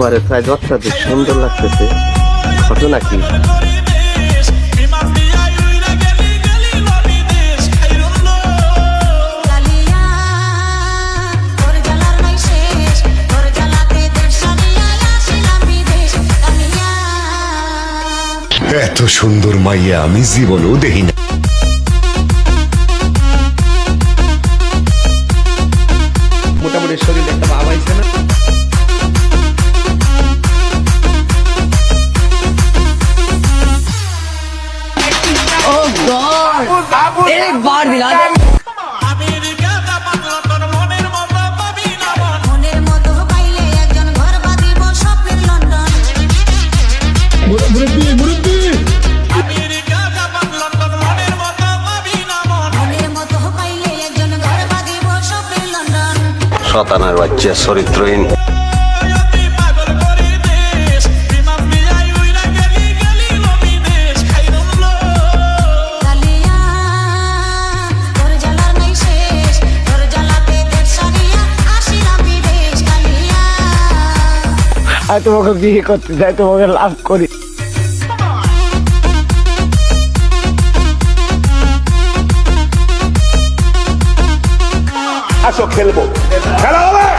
পরে প্রায় অত্যাধিক সুন্দর লাগতেছে। ঘটনা কি? এত সুন্দর মাইয়া আমি জীবনেও দেখি না। মোটামুটি শরীরে একটা ভাব আইছে না? স্বপ্নের লন্ডন শতানার বাচ্চা চরিত্রহীন। আমি তোমাকে বিয়ে করতে চাই তোমাকে লাভ করি। আসো খেলব। খেলা হবে?